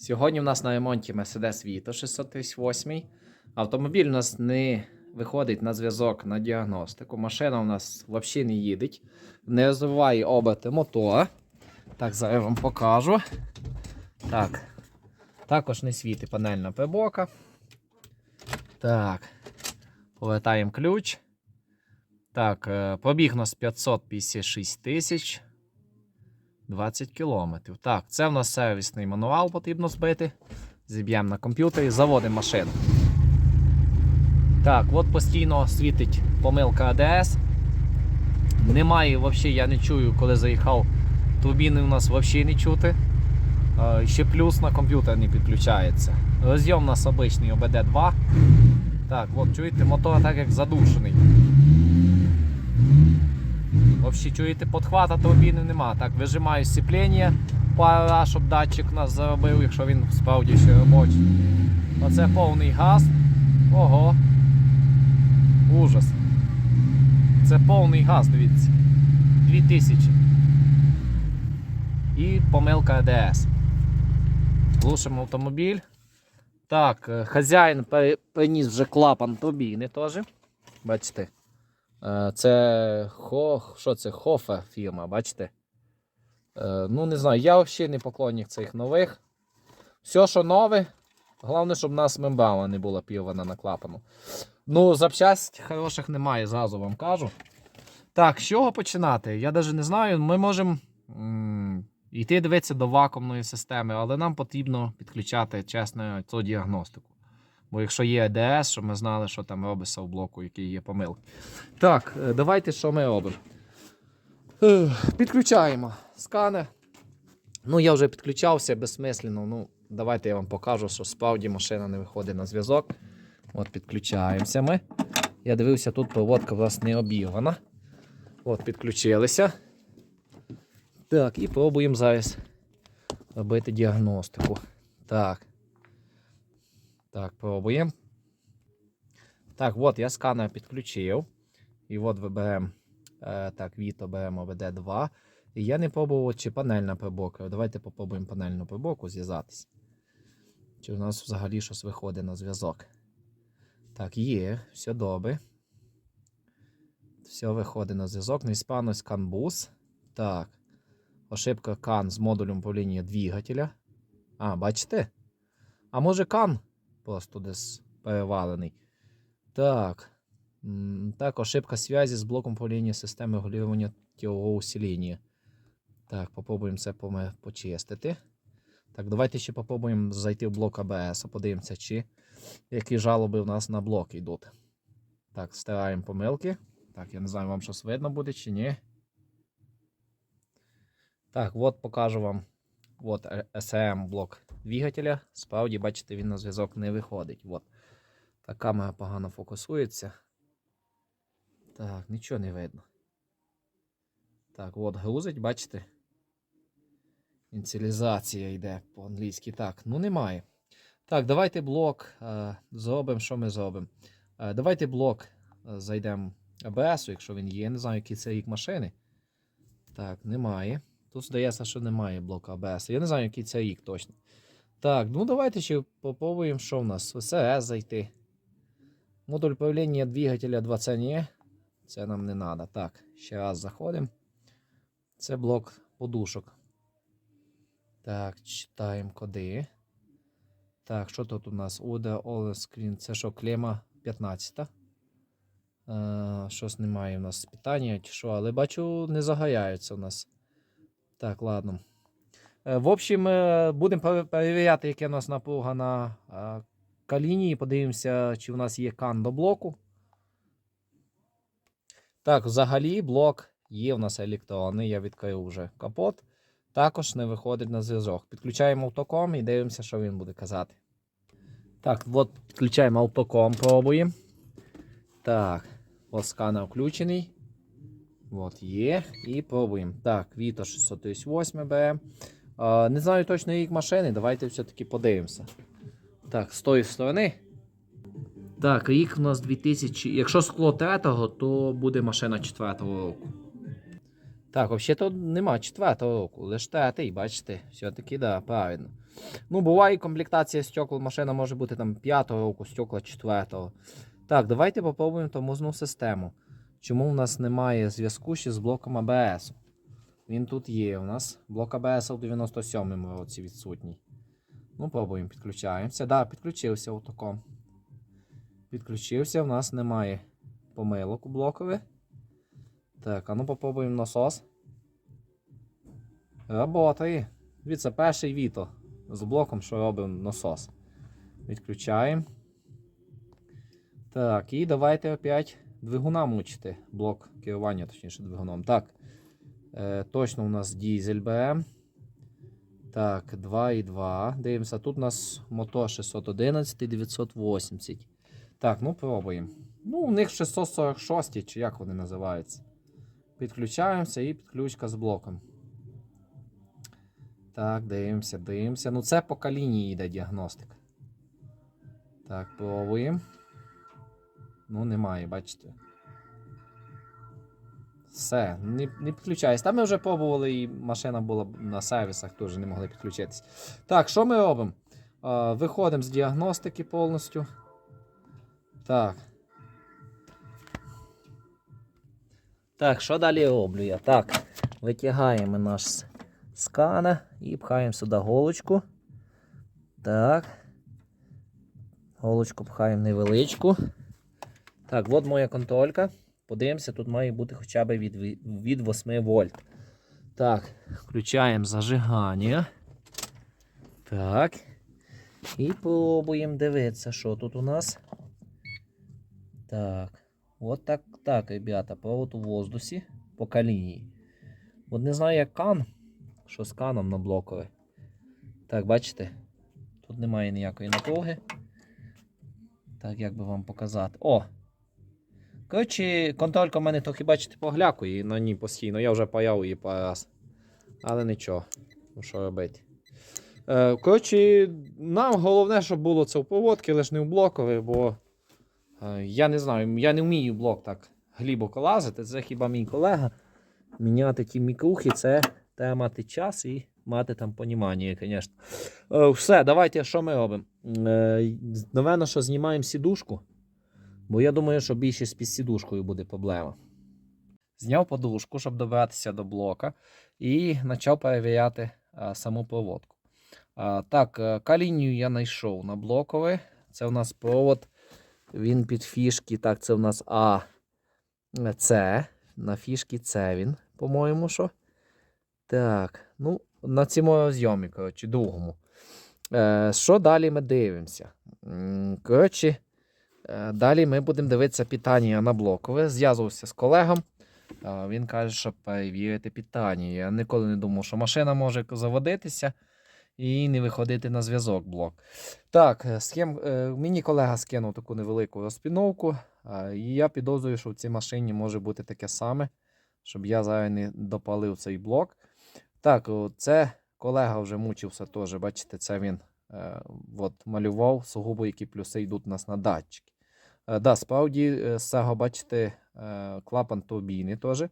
Сьогодні в нас на ремонті Mercedes Vito 638. Автомобіль у нас не виходить на зв'язок на діагностику. Машина у нас взагалі не їде. Не розвиває оберти мотора. Так, зараз вам покажу. Так. Також не світить панельна приборка. Так. Повертаємо ключ. Так, е, пробіг у нас 556 тисяч. 20 кілометрів. Так, це в нас сервісний мануал потрібно збити. Зіб'ємо на комп'ютері, заводимо машину. Так, от постійно світить помилка АДС. Немає взагалі, я не чую, коли заїхав. Турбіни у нас взагалі не чути. Е, Ще плюс на комп'ютер не підключається. Розйом у нас обичний ОБД2. Так, от чуєте, мотор так як задушений. Взагалі, чуєте, подхвата турбіни нема. Так, вижимаю сцеплення пару щоб датчик нас заробив, якщо він справді ще робочий. Оце повний газ. Ого. Ужас. Це повний газ, дивіться. 2000. І помилка АДС. Глушимо автомобіль. Так, е, хазяїн приніс вже клапан турбіни теж. Бачите. Е, Це хо, що це? Хофе фірма, бачите? Е, Ну, не знаю, я взагалі не поклонник цих нових. Все, що нове, головне, щоб у нас мембрана не була пірвана на клапану. Ну, запчасть хороших немає, зразу вам кажу. Так, з чого починати? Я навіть не знаю. Ми можемо йти дивитися до вакуумної системи, але нам потрібно підключати чесно цю діагностику. Бо якщо є АДС, щоб ми знали, що там робиться в блоку, який є помилки. Так, е, давайте що ми робимо. Підключаємо сканер. Ну, я вже підключався безсмислено. Ну, давайте я вам покажу, що справді машина не виходить на зв'язок. От підключаємося ми. Я дивився, тут проводка у нас не обірвана. От, підключилися. Так, і пробуємо зараз робити діагностику. Так. Так, пробуємо. Так, от я сканер підключив. І от виберемо. Е, так, Віто беремо ВД2. І я не пробував, чи панельна приборка. Давайте попробуємо панельну приборку зв'язатись. Чи у нас взагалі щось виходить на зв'язок. Так, є, все добре. Все виходить на зв'язок. Неісправність CAN-BUS. Так. Ошибка CAN з модулем управління двигателя. А, бачите? А може CAN просто десь перевалений. Так. Так, ошибка связі з блоком управління системи регулювання тілового усилення. Так, попробуємо це почистити. Так, давайте ще попробуємо зайти в блок АБС, подивимося, чи які жалоби у нас на блок йдуть. Так, стираємо помилки. Так, я не знаю, вам щось видно буде чи ні. Так, от покажу вам. От SM блок двигателя. Справді, бачите, він на зв'язок не виходить. От. Так, камера погано фокусується. Так, нічого не видно. Так, от грузить, бачите? Ініціалізація йде по-англійськи. Так, ну немає. Так, давайте блок е, зробимо, що ми зробимо. Е, давайте блок е, зайдемо АБС, якщо він є. Я не знаю, який це рік машини. Так, немає. Тут здається, що немає блоку АБС. Я не знаю, який це рік точно. Так, ну давайте ще попробуємо, що в нас. СРС зайти. Модуль управління двигателя 20 ні. Це нам не треба. Так, ще раз заходимо. Це блок подушок. Так, читаємо коди. Так, що тут у нас? Уда All Screen. Це що, клема 15. Е, щось немає у нас питання, чи що, але бачу, не загоряються у нас. Так, ладно. Е, в общем, е, будемо перевіряти, яке у нас напруга на е, каліні. Подивимося, чи у нас є кан до блоку. Так, взагалі блок є у нас електронний, я відкрив вже капот. Також не виходить на зв'язок. Підключаємо автоком і дивимося, що він буде казати. Так, от підключаємо автоком, пробуємо. Так, ось сканер включений. От є. І пробуємо. Так, Vito 638 беремо. Не знаю точно рік машини, давайте все-таки подивимося. Так, з тої сторони. Так, рік у нас 2000. Якщо скло третого, то буде машина четвертого року. Так, взагалі то нема четвертого року, лише третий, бачите, все-таки, да, правильно. Ну, буває комплектація стекол, машина може бути там 5-го року, стекла 4-го. Так, давайте попробуємо тормозну систему. Чому в нас немає зв'язку ще з блоком АБС? Він тут є у нас. Блок АБС у 97-му році відсутній. Ну, пробуємо, підключаємося. Так, да, підключився отаком. Підключився, у нас немає помилок у блокові. Так, а ну попробуємо насос. Работає. Дивіться, перший віто з блоком, що робимо насос. Відключаємо. Так, і давайте опять двигуна мучити. Блок керування, точніше, двигуном. Так. Е, точно у нас дізель БМ. Так, 2,2. Дивимося, тут у нас мотор 611 і 980. Так, ну пробуємо. Ну, у них 646, чи як вони називаються. Підключаємося і підключка з блоком. Так, дивимося, дивимося. Ну, це по калінії йде діагностика. Так, пробуємо. Ну, немає, бачите. Все, не, не підключається. Там ми вже пробували, і машина була на сервісах, теж не могли підключитися. Так, що ми робимо? А, виходимо з діагностики повністю. Так. Так, що далі роблю я? Так, витягаємо наш сканер і пхаємо сюди голочку. Так. Голочку пхаємо невеличку. Так, от моя контролька. Подивимося, тут має бути хоча б від, від 8 вольт. Так, включаємо зажигання. Так. І пробуємо дивитися, що тут у нас. Так. От так, так, ребята, провод у воздусі по калінії. От не знаю, як кан, що з каном на блокове. Так, бачите? Тут немає ніякої напруги. Так, як би вам показати. О! Коротше, контролька в мене трохи, бачите, поглякує на ній постійно. Я вже паяв її пару раз. Але нічого. Ну що робити. Е, коротше, нам головне, щоб було це в поводки, лише не в блокові, бо е, я не знаю, я не вмію блок так глибоко лазити. Це хіба мій колега. Міняти ті мікрухи, це треба мати час і мати там понімання, звісно. Е, все, давайте що ми робимо? Напевно, що знімаємо сідушку. Бо я думаю, що більше з сідушкою буде проблема. Зняв подушку, щоб добратися до блока, і почав перевіряти а, саму проводку. А, так, е, калінію я знайшов на блоковий. Це у нас провод. Він під фішки. Так, це у нас А. С. На фішки С він, по-моєму, що. Так, ну, на цьому зйомі, коротше, другому. Е, що далі ми дивимося? Коротше. Е, Далі ми будемо дивитися питання на блокове. Зв'язувався з колегом. Е, Він каже, що перевірити питання. Я ніколи не думав, що машина може заводитися і не виходити на зв'язок блок. Так, е, схем... мені колега скинув таку невелику розпіновку. я підозрюю, що в цій машині може бути таке саме, щоб я зараз не допалив цей блок. Так, це колега вже мучився теж. Бачите, це він от, малював сугубо, які плюси йдуть у нас на датчики. Е, да, справді, цього, бачите, е, клапан турбіни теж.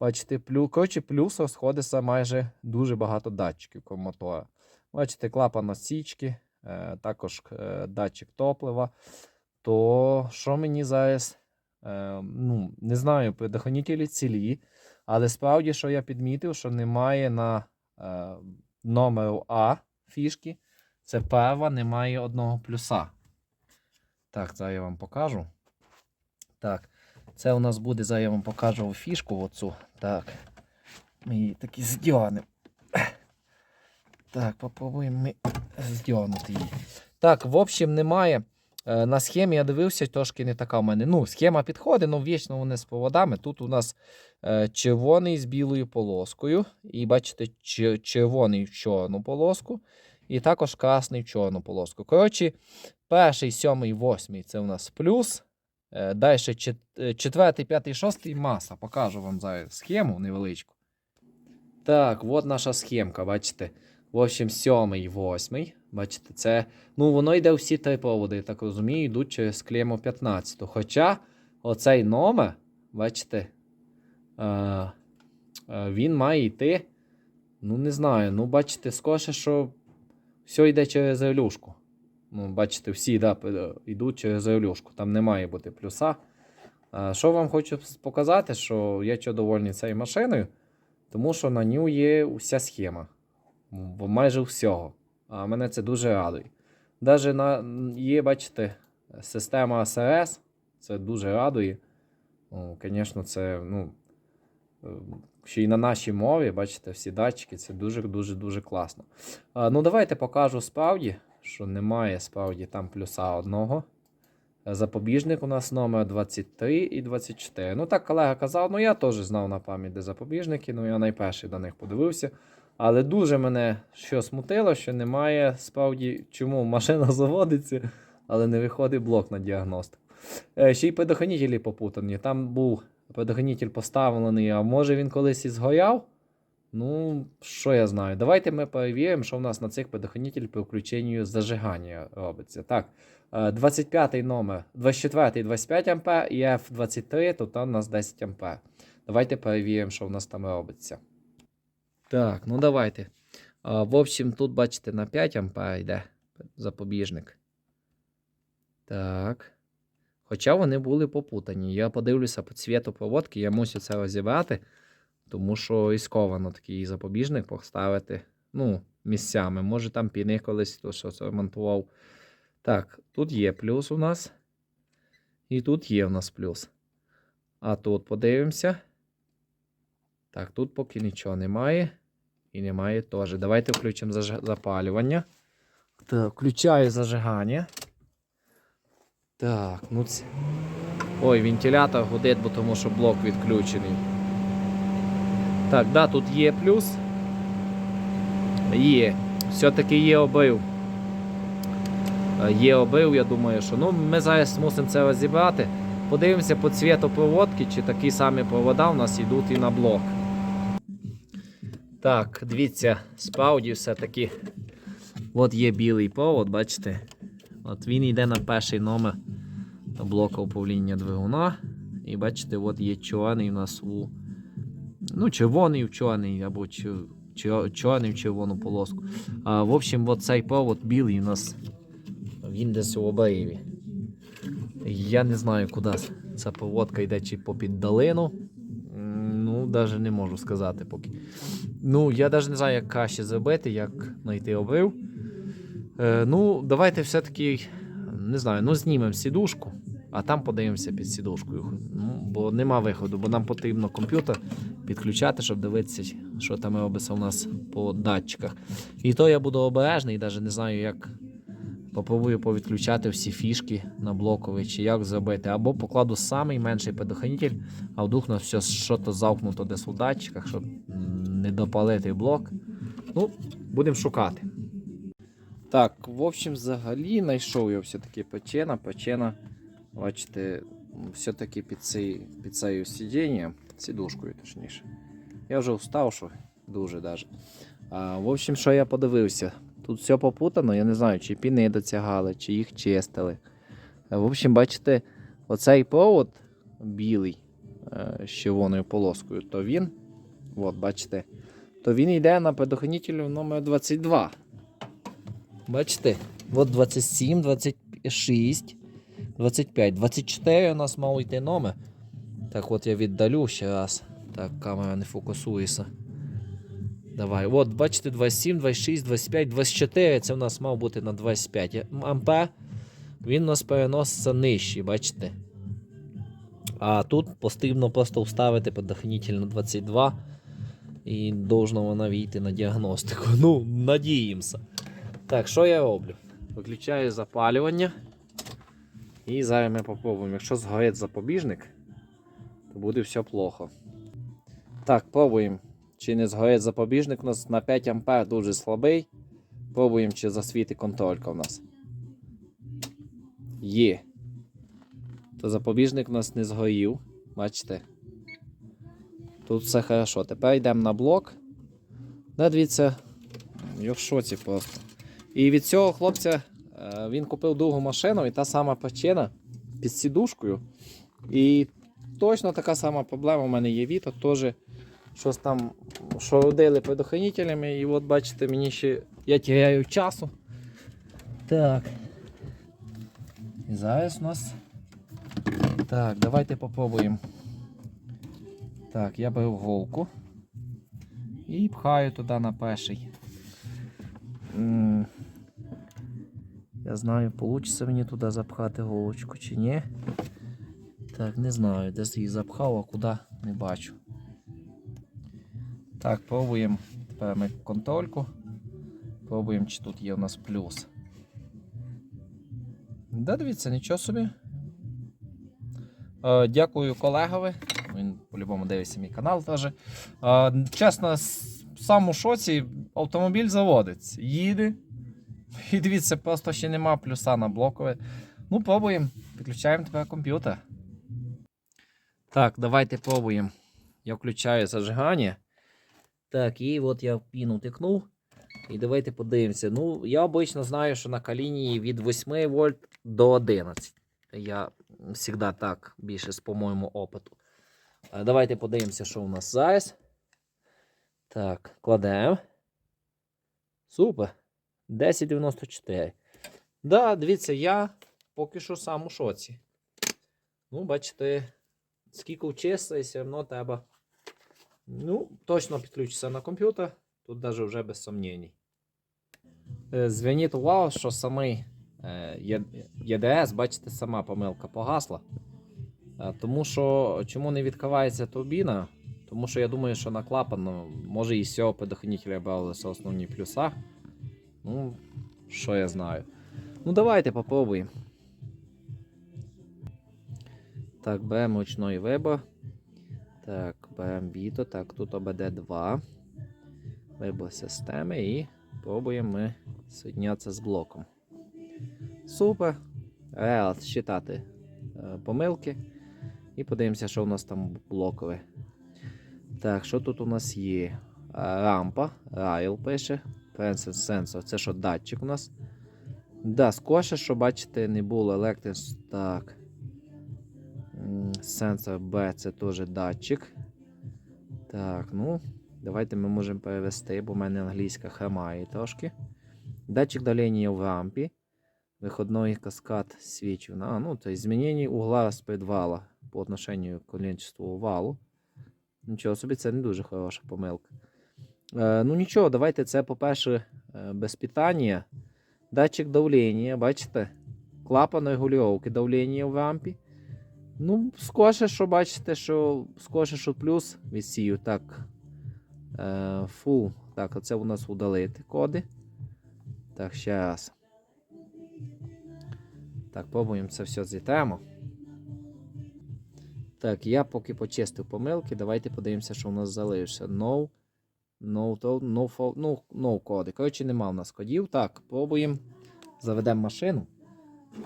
Бачите, плю, коротше, плюс розходиться майже дуже багато датчиків мотора. Бачите, клапан осічки, е, також датчик топлива. То що мені зараз, ну, не знаю, предохранителі цілі, але справді, що я підмітив, що немає на номеру А фішки. Це перва, немає одного плюса. Так, зараз я вам покажу. Так, це у нас буде, зараз я вам покажу фішку оцю. Так. Ми її таки здьонемо. Так, попробуємо ми здьонути її. Так, в общем, немає. Е, На схемі я дивився, трошки не така в мене. Ну, схема підходить, але вічно вони з поводами. Тут у нас е, червоний з білою полоскою. І бачите, червоний в чорну полоску. І також красний в чорну полоску. Коротше, перший, сьомий, восьмий це у нас плюс. Е, Далі е, четвертий, п'ятий, шостий маса. Покажу вам зараз схему невеличку. Так, от наша схемка, бачите. В общем, сьомий, восьмий. Бачите, це. Ну, воно йде всі три проводи, я так розумію, йдуть через клему 15. Хоча оцей номер, бачите, е, він має йти. Ну, не знаю. Ну, бачите, скорше, що все йде через релюшку. Ну, бачите, всі да, йдуть через релюшку. Там не має бути плюса. А, що вам хочу показати, що я чого довольний цією машиною, тому що на ній є вся схема. Майже всього. А мене це дуже радує. Даже на, є, бачите, система СРС, це дуже радує. Ну, Звісно, це ну, ще й на нашій мові, бачите, всі датчики, це дуже-дуже дуже класно. А, ну, давайте покажу справді, що немає справді там плюса одного. Запобіжник у нас номер 23 і 24. Ну так колега казав, ну я теж знав на пам'ять, де запобіжники, ну я найперший до них подивився. Але дуже мене що смутило, що немає справді, чому машина заводиться, але не виходить блок на діагностику. Е, Ще й предохранителі попутані. Там був предохранитель поставлений, а може він колись і згоряв? Ну, що я знаю. Давайте ми перевіримо, що в нас на цих предохранитель при включенні зажигання робиться. Так, е, 25 номер, 24-й 25 А і F23, то там у нас 10 А. Давайте перевіримо, що в нас там робиться. Так, ну давайте. В общем, тут бачите на 5 А йде запобіжник. Так. Хоча вони були попутані. Я подивлюся по цвіту проводки, я мусю це розібрати, тому що ризиковано такий запобіжник поставити. Ну, місцями. Може там піни колись то що ремонтував. Так, тут є плюс у нас. І тут є у нас плюс. А тут подивимося. Так, тут поки нічого немає. І немає теж. Давайте включимо запалювання. Так, включаю зажигання. Так, ну це. Ой, вентилятор гудить, бо тому що блок відключений. Так, да, тут є плюс. Є. Все-таки є обив. Е, Є обив, я думаю, що ну, ми зараз мусимо це розібрати. Подивимося по цвіту проводки, чи такі самі провода у нас йдуть і на блок. Так, дивіться, справді все-таки. От є білий провод, бачите? От він йде на перший номер блока управління двигуна. І бачите, от є чорний у нас у. Ну, червоний в чорний, або чор- чор- чорний в червону полоску. А, в общем, от цей провод білий у нас. Він десь у обриві. Я не знаю, куди ця проводка йде, чи попід долину. Ну, навіть не можу сказати поки. Ну, я навіть не знаю, як краще зробити, як знайти обрив. Е, ну, давайте все-таки, не знаю, ну знімемо сідушку, а там подивимося під сідушкою. Ну, бо нема виходу, бо нам потрібно комп'ютер підключати, щоб дивитися, що там робиться у нас по датчиках. І то я буду обережний, навіть не знаю, як попробую повідключати всі фішки на блоковий, чи як зробити. Або покладу самий менший предохранитель, а вдруг на все що-то завкнуто десь у датчиках, щоб не допалити блок. Ну, будемо шукати. Так, в общем, взагалі знайшов я все-таки печена. Печена, бачите, все-таки під, цей, під цією сидінням, сідушкою точніше. Я вже устав, що дуже даже. А, в общем, що я подивився? Тут все попутано, я не знаю, чи піни доцягали, чи їх чистили. В общем, бачите, оцей провод білий е, з червоною полоскою, то він, от, бачите, то він йде на предохранителю номер 22. Бачите? От 27, 26, 25, 24 у нас мав йти номер. Так от я віддалю ще раз. Так, камера не фокусується. Давай. От, бачите, 27, 26, 25, 24. Це у нас мав бути на 25 ампер. Він у нас переноситься нижче, бачите? А тут потрібно просто вставити предохранитель на 22. І должна вона війти на діагностику. Ну, надіємося. Так, що я роблю? Виключаю запалювання. І зараз ми попробуємо. Якщо згорить запобіжник, то буде все плохо. Так, пробуємо. Чи не згорить запобіжник у нас на 5 А дуже слабий. Пробуємо, чи засвітить контролька у нас. Є. То запобіжник у нас не згорів. Бачите? Тут все хорошо. Тепер йдемо на блок. Да, дивіться, я просто. І від цього хлопця е, він купив другу машину, і та сама причина під сідушкою. І точно така сама проблема у мене є Віто, теж щось там, що родили предохранителями, і от бачите, мені ще я тіряю часу. Так. І зараз у нас. Так, давайте попробуємо. Так, я беру голку і пхаю туди на перший. Я знаю, вийде мені туди запхати голочку чи ні. Так, не знаю, десь її запхав, а куди не бачу. Так, пробуємо тепер ми контрольку. Пробуємо, чи тут є у нас плюс. Да, дивіться, нічого собі. Е, дякую колегові. Він по-любому дивиться мій канал теж. Е, чесно, сам у шоці автомобіль заводиться. Їде. І дивіться, просто ще нема плюса на блокове. Ну, пробуємо. Підключаємо тепер комп'ютер. Так, давайте пробуємо. Я включаю зажигання. Так, і от я в піну тикнув. І давайте подивимося. Ну, я обично знаю, що на калінії від 8 вольт до 11. Я завжди так, більше з, по-моєму, опиту. А Давайте подивимося, що у нас зараз. Так, кладемо. Супер. 1094. Да, дивіться, я поки що сам у шоці. Ну, бачите, скільки вчишся, і все одно треба. Ну, точно підключиться на комп'ютер. Тут навіть вже без сумнівів. Е, Зверніть увагу, що самий е, ЄДС, бачите, сама помилка погасла. Е, Тому що чому не відкривається турбіна? Тому що я думаю, що на клапан, ну, може і з цього предохранителя бралися основні плюса. Ну, що я знаю. Ну, давайте попробуємо. Так, беремо ручний вибор. Так, беремо біто. Так, тут ОБД2. Вибор системи і пробуємо ми соєднятися з блоком. Супер. Реал считати е, помилки. І подивимося, що у нас там блокове. Так, що тут у нас є? Е, Рампа, райл пише. Sensor. Це що датчик у нас? Да, скорше, що бачите, не було електрис. Так. Сенсор B це теж датчик. Так, ну, давайте ми можемо перевести, бо в мене англійська хромає трошки. Датчик давления в рампе. Выходной каскад свечу. А, ну, то изменение угла распредвала по отношению к количеству валу. Нічого собі, це не дуже хороша помилка. Е, ну нічого, давайте це, по-перше, е, без питання. Датчик давлення, бачите? Клапан регулювання давлення в рампі. Ну, скорше, що бачите, що скорше, що плюс відсію. Так. Е, full. Так, оце у нас удалити коди. Так, ще раз. Так, пробуємо це все зітремо. Так, я поки почистив помилки, давайте подивимося, що у нас залишиться. No, no, no, no, no коди. Коротше, нема у нас кодів. Так, пробуємо. Заведемо машину.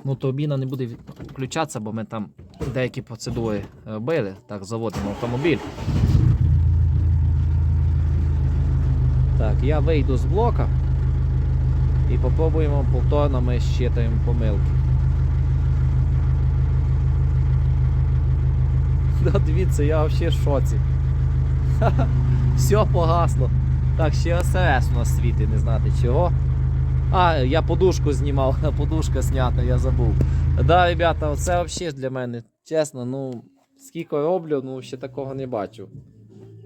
Ну, турбіна не буде включатися, бо ми там деякі процедури робили. Так, заводимо автомобіль. Так, я вийду з блока і попробуємо повторно ми щитаємо помилки. Да, дивіться, я взагалі в шоці. Все погасло. Так, ще ОСС у нас світить, не знати чого. А, я подушку знімав, подушка знята, я забув. Да, ребята, це взагалі для мене, чесно, ну, скільки роблю, ну ще такого не бачу.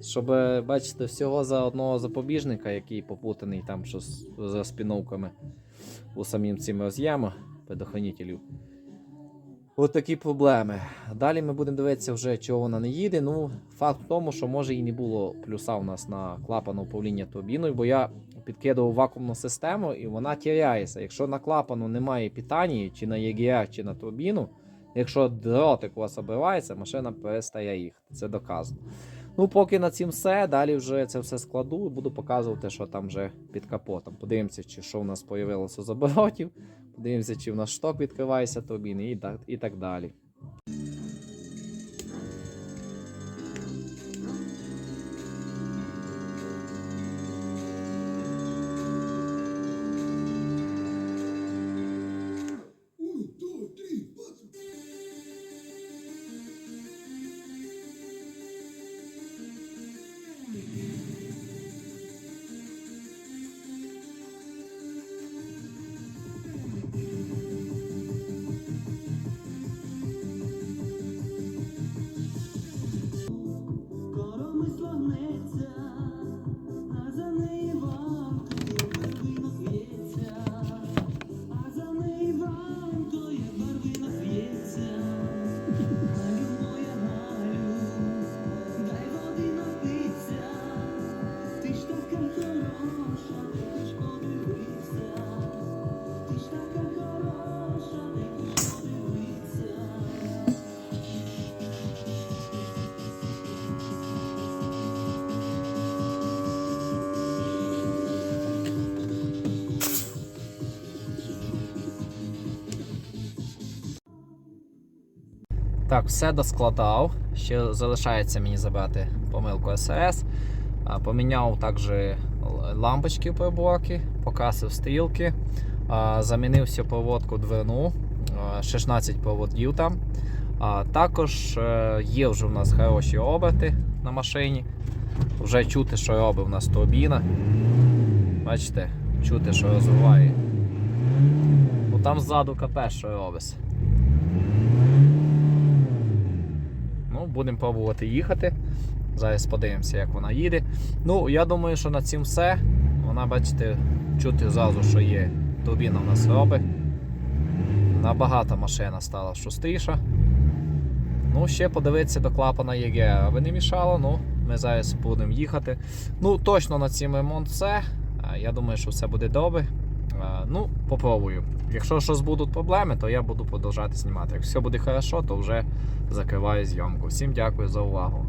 Щоб, е, бачите, всього за одного запобіжника, який попутаний там що з, з розпіновками у самим цим роз'ємах предохранителів. От такі проблеми. Далі ми будемо дивитися вже, чого вона не їде. Ну, факт в тому, що може і не було плюса у нас на клапан управління турбіною, бо я підкидував вакуумну систему і вона тіряється. Якщо на клапану немає питання, чи на EGR, чи на турбіну, якщо дротик у вас обривається, машина перестає їхати. Це доказано. Ну, поки на цім все. Далі вже це все складу і буду показувати, що там вже під капотом. Подивимося, чи що у нас з'явилося з оборотів. Подивимося, чи в нас шток відкривається турбіни і так, і так далі. Так, все доскладав. Ще залишається мені забрати помилку. А, Поміняв також лампочки приборки, покрасив стрілки, замінив всю проводку дверну, 16 проводів там. Також е, є вже у нас хороші оберти на машині. Вже чути, що робить у нас турбіна. Бачите, чути, що розвиває. Ну там ззаду КП, що робиться. Будемо пробувати їхати. Зараз подивимося, як вона їде. Ну, я думаю, що на цім все. Вона, бачите, чути зразу, що є турбіна у нас робить. Набагато машина стала шустріша. Ну, ще подивитися до клапана ЄГР, аби не мішало, ну, ми зараз будемо їхати. Ну, точно на цим ремонт все. Я думаю, що все буде добре. А, Ну, попробую. Якщо щось будуть проблеми, то я буду продовжувати знімати. Якщо все буде хорошо, то вже закриваю зйомку. Всім дякую за увагу.